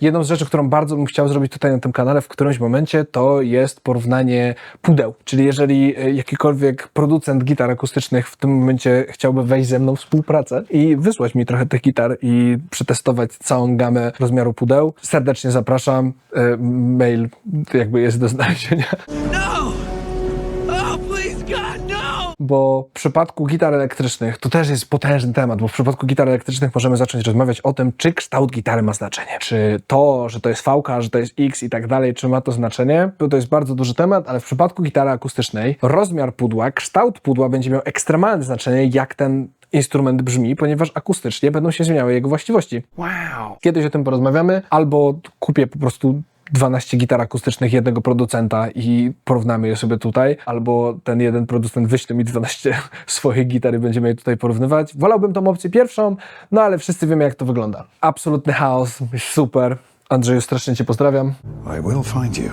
Jedną z rzeczy, którą bardzo bym chciał zrobić tutaj na tym kanale w którymś momencie, to jest porównanie pudeł. Czyli jeżeli e, jakikolwiek producent gitar akustycznych w tym momencie chciałby wejść ze mną w współpracę i wysłać mi trochę tych gitar i przetestować całą gamę rozmiaru pudeł, serdecznie zapraszam. E, Mail jakby jest do znalezienia. No! Oh, please, God! Bo w przypadku gitar elektrycznych to też jest potężny temat, bo w przypadku gitar elektrycznych możemy zacząć rozmawiać o tym, czy kształt gitary ma znaczenie. Czy to, że to jest VK, że to jest X i tak dalej, czy ma to znaczenie. To jest bardzo duży temat, ale w przypadku gitary akustycznej rozmiar pudła, kształt pudła będzie miał ekstremalne znaczenie, jak ten instrument brzmi, ponieważ akustycznie będą się zmieniały jego właściwości. Wow! Kiedyś o tym porozmawiamy, albo kupię po prostu 12 gitar akustycznych jednego producenta i porównamy je sobie tutaj, albo ten jeden producent wyśle mi 12 swoich gitar i będziemy je tutaj porównywać. Wolałbym tą opcję pierwszą, no ale wszyscy wiemy jak to wygląda. Absolutny chaos, super. Andrzeju, strasznie Cię pozdrawiam. I will find you.